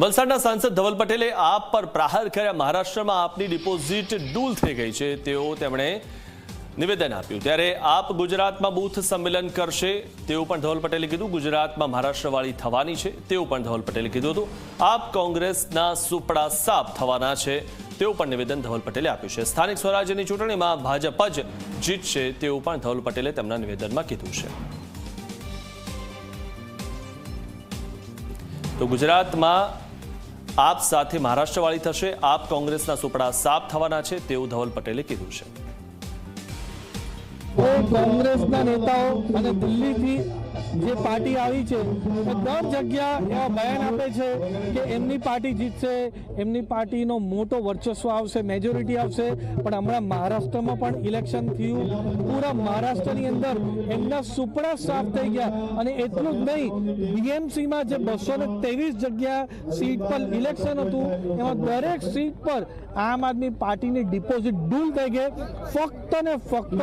વલસાડના સાંસદ ધવલ પટેલે આપ પર પ્રહાર કર્યા. મહારાષ્ટ્રમાં આપની ડિપોઝિટ ડૂલ થઈ ગઈ છે. તેઓ તેમણે નિવેદન આપ્યું. ત્યારે આપ ગુજરાતમાં બૂથ સંમેલન કરશે. તેવું પણ ધવલ પટેલે કીધું. ગુજરાતમાં મહારાષ્ટ્રવાળી થવાની છે. તેવું પણ ધવલ પટેલે કીધું હતું. આપ કોંગ્રેસના સુપડા સાફ થવાના છે. તેવું પણ નિવેદન ધવલ પટેલે આપ્યું છે. સ્થાનિક સ્વરાજ્યની ચૂંટણીમાં ભાજપ જ જીતશે. તેવું પણ ધવલ પટેલે તેમના નિવેદનમાં કીધું છે. તો ગુજરાતમાં આપ સાથે મહારાષ્ટ્રવાળી થશે. આપ કોંગ્રેસના સુપડા સાફ થવાના છે તેવું ધવલ પટેલે કીધું છે. કોંગ્રેસના નેતાઓ અને દિલ્હીથી જે પાર્ટી આવી છે, એ દર જગ્યા એવા બયાન આપે છે કે એમની પાર્ટી જીતશે, એમની પાર્ટીનો મોટો વર્ચસ્વ આવશે મેજોરિટી આવશે. પણ હમણાં મહારાષ્ટ્રમાં પણ ઇલેક્શન થયું. પૂરા મહારાષ્ટ્રની અંદર એમના સુપડા સાફ થઈ ગયા. અને એટલું જ નહીં બીએમસીમાં જે બસો ને ત્રેવીસ જગ્યા સીટ પર ઇલેક્શન હતું, એમાં દરેક સીટ પર આમ આદમી પાર્ટીની ડિપોઝિટ ડૂલ થઈ ગઈ. ફક્ત ને ફક્ત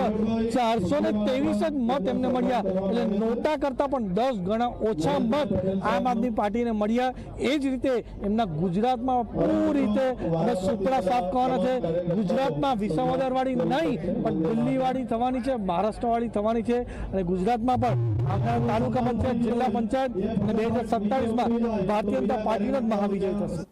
ચારસો ને ત્રેવીસ જ મત એમને મળ્યા. એટલે નોટા કરતા પણ દસ ગણા ઓછા મત આમ આદમી પાર્ટીને મળ્યા. એ જ રીતે એમના ગુજરાતમાં પૂરી રીતે સુપડા સાફ કરવાના છે. ગુજરાતમાં વિસાવદરવાળી નહીં, પણ દિલ્હીવાળી થવાની છે, મહારાષ્ટ્રવાળી થવાની છે. અને ગુજરાતમાં પણ તાલુકા પંચાયત, જિલ્લા પંચાયત અને બે હજાર સત્તાવીસમાં ભારતીય જનતા પાર્ટીનો જ મહાવિજય થશે.